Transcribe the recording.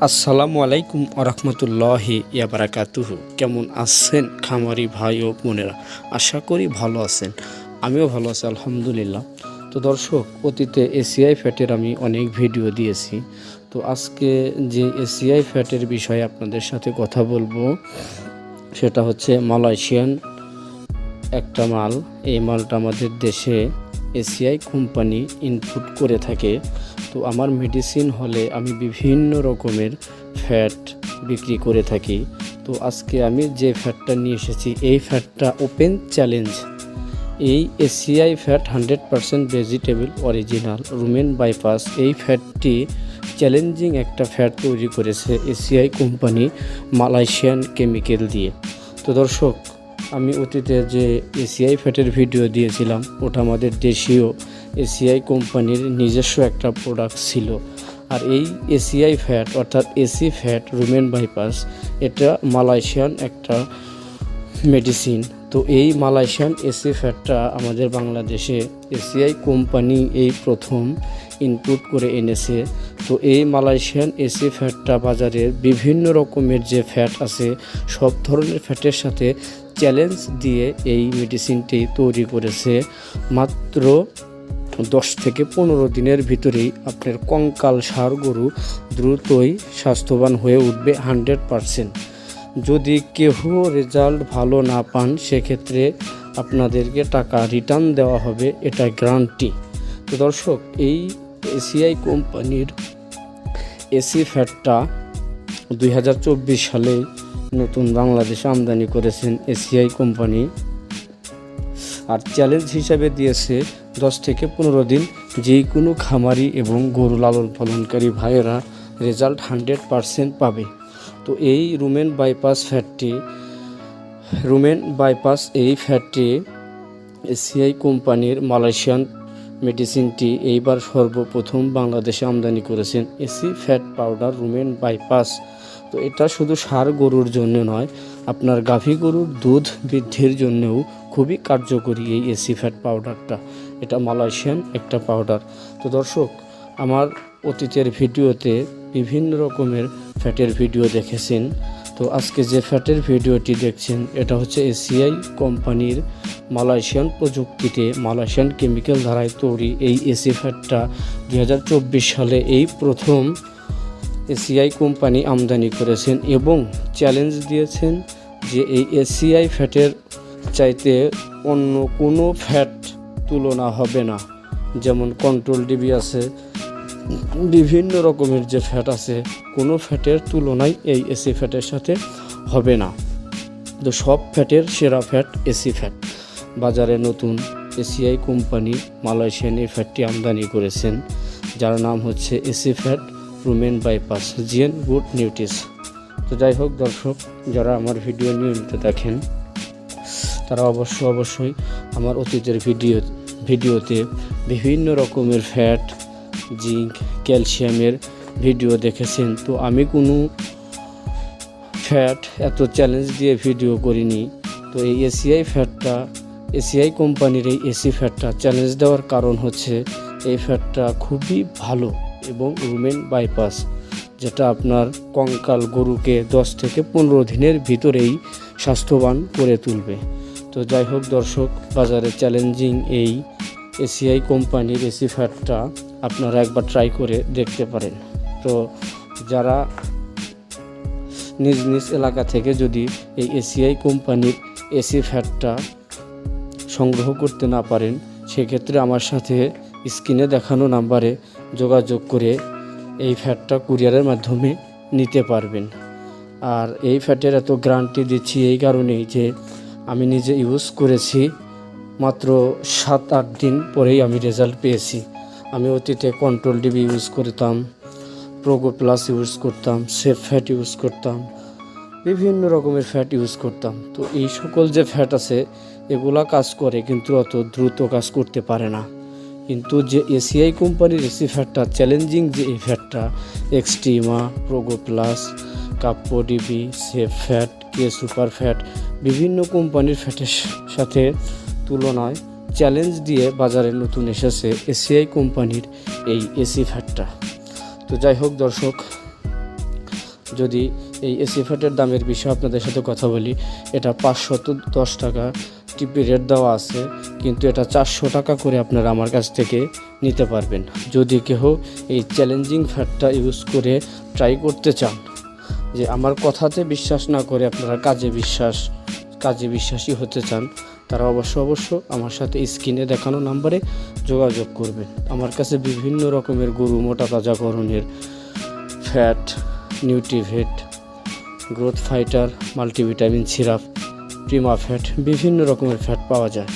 আসসালামু আলাইকুম আরহামতুল্লাহি ইয়াবারাকাতুহু কেমন আছেন খামারি ভাই ও বোনেরা? আশা করি ভালো আছেন। আমিও ভালো আছি, আলহামদুলিল্লাহ। তো দর্শক, অতীতে এসিআই ফ্যাটের আমি অনেক ভিডিও দিয়েছি। তো আজকে যে এসিআই ফ্যাটের বিষয়ে আপনাদের সাথে কথা বলব, সেটা হচ্ছে মালয়েশিয়ান একটা মাল। এই মালটা আমাদের দেশে এসিআই কোম্পানি ইনপুট করে থাকে। তো আমার মেডিসিন হলে আমি বিভিন্ন রকমের ফ্যাট বিক্রি করে থাকি। তো আজকে আমি যে ফ্যাটটা নিয়ে এসেছি, এই ফ্যাটটা ওপেন চ্যালেঞ্জ এই ACI fat hundred percent vegetable original rumen bypass এই ফ্যাটটি চ্যালেঞ্জিং একটা ফ্যাট তৈরি করেছে এসিআই কোম্পানি মালয়েশিয়ান কেমিক্যাল দিয়ে। তো দর্শক, আমি অতীতে যে এসিআই ফ্যাটের ভিডিও দিয়েছিলাম, ওটা আমাদের দেশীয় এসিআই কোম্পানির নিজস্ব একটা প্রোডাক্ট ছিল। আর এই এসিআই ফ্যাট অর্থাৎ এসি ফ্যাট রুমেন বাইপাস এটা মালয়েশিয়ান একটা মেডিসিন তো এই মালয়েশিয়ান এসি ফ্যাটটা আমাদের বাংলাদেশে এসিআই কোম্পানি এই প্রথম ইনপুট করে এনেছে। তো এই মালয়েশিয়ান এসি ফ্যাটটা বাজারের বিভিন্ন রকমের যে ফ্যাট আছে, সব ধরনের ফ্যাটের সাথে চ্যালেঞ্জ দিয়ে এই মেডিসিনটি তৈরি করেছে। মাত্র দশ থেকে পনেরো দিনের ভিতরেই আপনার কঙ্কাল সার গরু দ্রুতই স্বাস্থ্যবান হয়ে উঠবে হান্ড্রেড পারসেন্ট। যদি কেহ রেজাল্ট ভালো না পান, সেক্ষেত্রে আপনাদেরকে টাকা রিটার্ন দেওয়া হবে, এটা গ্যারান্টি। তো দর্শক, এই এসিআই কোম্পানির এসি ফ্যাটটা দুই হাজার চব্বিশ সালে নতুন বাংলাদেশে আমদানি করেছেন এসিআই কোম্পানি। আর চ্যালেঞ্জ হিসাবে দিয়েছে দশ থেকে পনেরো দিন। যে কোনো খামারি এবং গরু লালন পালনকারী ভাইয়েরা রেজাল্ট হান্ড্রেড পারসেন্ট পাবে। তো এই রুমেন বাইপাস ফ্যাটটি রুমেন বাইপাস এই ফ্যাটটি এসিআই কোম্পানির মালয়েশিয়ান মেডিসিনটি এইবার সর্বপ্রথম বাংলাদেশে আমদানি করেছেন। AC fat powder rumen bypass তো এটা শুধু সার গরুর জন্য নয়, আপনার গাভী গরুর দুধ বৃদ্ধির জন্যও খুবই কার্যকরী এই এসি ফ্যাট পাউডারটা। এটা মালয়েশিয়ান একটা পাউডার। তো দর্শক, আমার অতীতের ভিডিওতে বিভিন্ন রকমের ফ্যাটের ভিডিও দেখেছেন। তো আজকে যে ফ্যাটের ভিডিওটি দেখছেন, এটা হচ্ছে এসিআই কোম্পানির মালয়েশিয়ান প্রযুক্তিতে মালয়েশিয়ান কেমিক্যাল ধারায় তৈরি এই এসি ফ্যাটটা দু হাজার চব্বিশ সালে এই প্রথম এসিআই কোম্পানি আমদানি করেছেন এবং চ্যালেঞ্জ দিয়েছেন যে এই এসিআই ফ্যাটের চাইতে অন্য কোনো ফ্যাট তুলনা হবে না। যেমন কন্ট্রোল ডিবি আছে, বিভিন্ন রকমের যে ফ্যাট আছে, কোনো ফ্যাটের তুলনায় এই এসি ফ্যাটের সাথে হবে না। তো সব ফ্যাটের সেরা ফ্যাট এসি ফ্যাট। বাজারে নতুন এসিআই কোম্পানি মালয়েশিয়ান এই ফ্যাটটি আমদানি করেছেন, যার নাম হচ্ছে AC fat rumen bypass GN good নিউটিস তো যাই হোক, দর্শক, যারা আমার ভিডিও নিয়মিত দেখেন, তারা অবশ্য অবশ্যই আমার অতীতের ভিডিও ভিডিওতে বিভিন্ন রকমের ফ্যাট জিঙ্ক ক্যালসিয়ামের ভিডিও দেখেছেন। তো আমি কোনো ফ্যাট এত চ্যালেঞ্জ দিয়ে ভিডিও করিনি। তো এই এসিআই ফ্যাটটা এসিআই কোম্পানির এই এসি ফ্যাটটা চ্যালেঞ্জ দেওয়ার কারণ হচ্ছে, এই ফ্যাটটা খুবই ভালো। এবং রুমেন বাইপাস, যেটা আপনার কঙ্কাল গরুকে দশ থেকে পনেরো দিনের ভিতরেই স্বাস্থ্যবান করে তুলবে। তো যাই হোক দর্শক, বাজারে চ্যালেঞ্জিং এই এসিআই কোম্পানির এসি ফ্যাটটা আপনারা একবার ট্রাই করে দেখতে পারেন। তো যারা নিজ নিজ এলাকা থেকে যদি এই এসিআই কোম্পানির এসি ফ্যাটটা সংগ্রহ করতে না পারেন, সেক্ষেত্রে আমার সাথে স্ক্রিনে দেখানো নাম্বারে যোগাযোগ করে এই ফ্যাটটা কুরিয়ারের মাধ্যমে নিতে পারবেন। আর এই ফ্যাটের এত গ্যারান্টি দিচ্ছি এই কারণেই যে আমি নিজে ইউজ করেছি, মাত্র সাত আট দিন পরেই আমি রেজাল্ট পেয়েছি। আমি অতীতে কন্ট্রোল ডিবি ইউজ করতাম প্রোগো প্লাস ইউজ করতাম সেফ ফ্যাট ইউজ করতাম, বিভিন্ন রকমের ফ্যাট ইউজ করতাম। তো এই সকল যে ফ্যাট আছে, এগুলা কাজ করে, কিন্তু অত দ্রুত কাজ করতে পারে না। কিন্তু যে এসিআই কোম্পানির এসি ফ্যাটটা চ্যালেঞ্জিং যে এই ফ্যাটটা Extrema Progo plus Kappo DB safe fat কে সুপার ফ্যাট বিভিন্ন কোম্পানির ফ্যাটের সাথে তুলনায় চ্যালেঞ্জ দিয়ে বাজারে নতুন এসেছে এসিআই কোম্পানির এই এসি ফ্যাটটা তো যাই হোক দর্শক, যদি এই এসি ফ্যাটের দামের বিষয়ে আপনাদের সাথে কথা বলি, এটা পাঁচশত দশ টাকা টিপি রেট দেওয়া আছে, কিন্তু এটা চারশো টাকা করে আপনারা আমার কাছ থেকে নিতে পারবেন। যদি কেউ এই চ্যালেঞ্জিং ফ্যাটটা ইউজ করে ট্রাই করতে চান, যে আমার কথাতে বিশ্বাস না করে আপনারা কাজে বিশ্বাস, কাজে বিশ্বাসী হতে চান, তারা অবশ্য অবশ্য আমার সাথে স্ক্রিনে দেখানো নাম্বারে যোগাযোগ করবেন। আমার কাছে বিভিন্ন রকমের গরু, মোটা তাজাকরণের fat Nutrivet growth fighter multivitamin syrup prima fat বিভিন্ন রকমের ফ্যাট পাওয়া যায়।